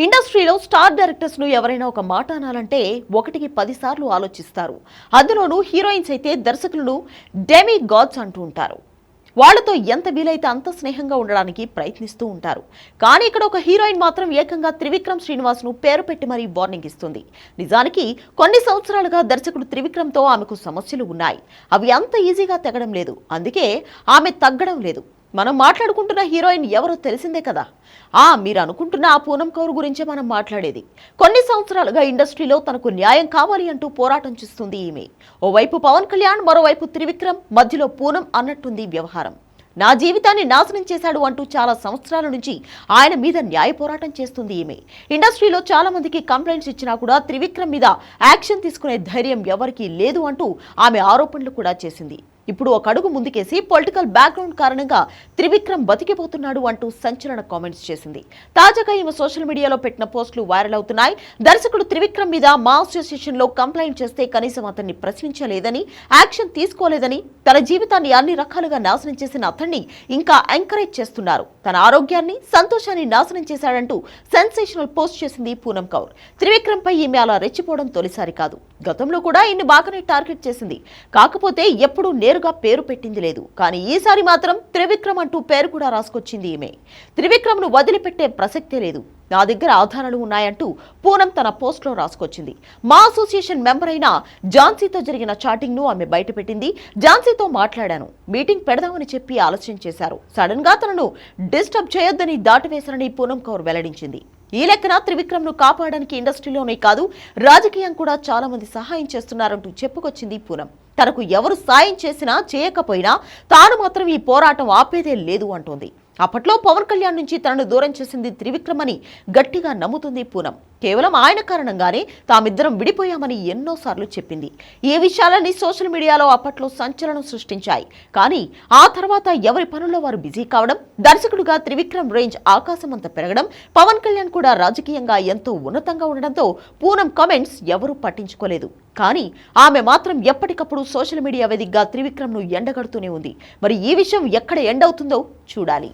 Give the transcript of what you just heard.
ఇండస్ట్రీలో స్టార్ డైరెక్టర్స్ను ఎవరైనా ఒక మాట అనాలంటే ఒకటికి పదిసార్లు ఆలోచిస్తారు. అందులోనూ హీరోయిన్స్ అయితే దర్శకులను డెమీ గాడ్స్ అంటూ ఉంటారు. వాళ్ళతో ఎంత వీలైతే అంత స్నేహంగా ఉండడానికి ప్రయత్నిస్తూ ఉంటారు. కానీ ఇక్కడ ఒక హీరోయిన్ మాత్రం ఏకంగా త్రివిక్రమ్ శ్రీనివాస్ను పేరు పెట్టి మరీ వార్నింగ్ ఇస్తుంది. నిజానికి కొన్ని సంవత్సరాలుగా దర్శకుడు త్రివిక్రమ్తో ఆమెకు సమస్యలు ఉన్నాయి. అవి అంత ఈజీగా తెగడం లేదు. అందుకే ఆమె తగ్గడం లేదు. మనం మాట్లాడుకుంటున్న హీరోయిన్ ఎవరో తెలిసిందే కదా. ఆ మీరు అనుకుంటున్న ఆ పూనం కౌర్ గురించే మనం మాట్లాడేది. కొన్ని సంవత్సరాలుగా ఇండస్ట్రీలో తనకు న్యాయం కావాలి అంటూ పోరాటం చేస్తుంది ఈమె. ఓవైపు పవన్ కళ్యాణ్ మరోవైపు త్రివిక్రమ్ మధ్యలో పూనం అన్నట్టుంది వ్యవహారం. నా జీవితాన్ని నాశనం చేశాడు అంటూ చాలా సంవత్సరాల నుంచి ఆయన మీద న్యాయ పోరాటం చేస్తుంది ఈమె. ఇండస్ట్రీలో చాలా మందికి కంప్లైంట్స్ ఇచ్చినా కూడా త్రివిక్రమ్ మీద యాక్షన్ తీసుకునే ధైర్యం ఎవరికీ లేదు అంటూ ఆమె ఆరోపణలు కూడా చేసింది. ఇప్పుడు ఒక అడుగు ముందుకేసి పొలిటికల్ బ్యాక్గ్రౌండ్ కారణంగా త్రివిక్రమ్ బతికిపోతున్నాడు అంటూ సంచలన కామెంట్స్ చేసింది. తాజాగా ఈమె సోషల్ మీడియాలో పెట్టిన పోస్టులు వైరల్ అవుతున్నాయి. దర్శకుడు త్రివిక్రమ్ మీద మా అసోసియేషన్లో కంప్లైంట్ చేస్తే కనీసం అతన్ని ప్రశ్నించలేదని యాక్షన్ తీసుకోలేదని తన జీవితాన్ని అన్ని రకాలుగా నాశనం చేసిన అతన్ని ఇంకా ఎంకరేజ్ చేస్తున్నారు. తన ఆరోగ్యాన్ని సంతోషాన్ని నాశనం చేశాడంటూ సెన్సేషనల్ పోస్ట్ చేసింది పూనం కౌర్. త్రివిక్రమ్ పై ఈమె అలా రెచ్చిపోవడం తొలిసారి కాదు. గతంలో కూడా ఇన్ని బాగానే టార్గెట్ చేసింది. కాకపోతే ఎప్పుడూ నేరుగా పేరు పెట్టింది లేదు. కానీ ఈసారి మాత్రం త్రివిక్రమ్ అంటూ పేరు కూడా రాసుకొచ్చింది ఈమె. త్రివిక్రమ్ను వదిలిపెట్టే ప్రసక్తే లేదు. నా దగ్గర ఆధారాలు ఉన్నాయంటూ పూనం తన పోస్ట్లో రాసుకొచ్చింది. మా అసోసియేషన్ మెంబర్ అయిన ఝాన్సీతో జరిగిన చాటింగ్ను ఆమె బయటపెట్టింది. ఝాన్సీతో మాట్లాడాను. మీటింగ్ పెడదామని చెప్పి ఆలస్యం చేశారు. సడన్గా తనను డిస్టర్బ్ చేయొద్దని దాటివేశారని పూనం కౌర్ వెల్లడించింది. ఈ లెక్కన త్రివిక్రమ్ను కాపాడడానికి ఇండస్ట్రీలోనే కాదు రాజకీయం కూడా చాలా మంది సహాయం చేస్తున్నారంటూ చెప్పుకొచ్చింది పూనం. తనకు ఎవరు సాయం చేసినా చేయకపోయినా తాను మాత్రం ఈ పోరాటం ఆపేదే లేదు అంటోంది. అప్పట్లో పవన్ కళ్యాణ్ నుంచి తనను దూరం చేసింది త్రివిక్రమ్ అని గట్టిగా నమ్ముతుంది పూనం. కేవలం ఆయన కారణంగానే తామిద్దరం విడిపోయామని ఎన్నోసార్లు చెప్పింది. ఈ విషయాలన్నీ సోషల్ మీడియాలో అప్పట్లో సంచలనం సృష్టించాయి. కానీ ఆ తర్వాత ఎవరి పనుల్లో వారు బిజీ కావడం దర్శకుడుగా త్రివిక్రమ్ రేంజ్ ఆకాశమంత పెరగడం పవన్ కళ్యాణ్ కూడా రాజకీయంగా ఎంతో ఉన్నతంగా ఉండడంతో పూనం కమెంట్స్ ఎవరూ పట్టించుకోలేదు. కానీ ఆమె మాత్రం ఎప్పటికప్పుడు సోషల్ మీడియా వేదికగా త్రివిక్రమ్ను ఎండగడుతూనే ఉంది. మరి ఈ విషయం ఎక్కడ ఎండ్ అవుతుందో చూడాలి.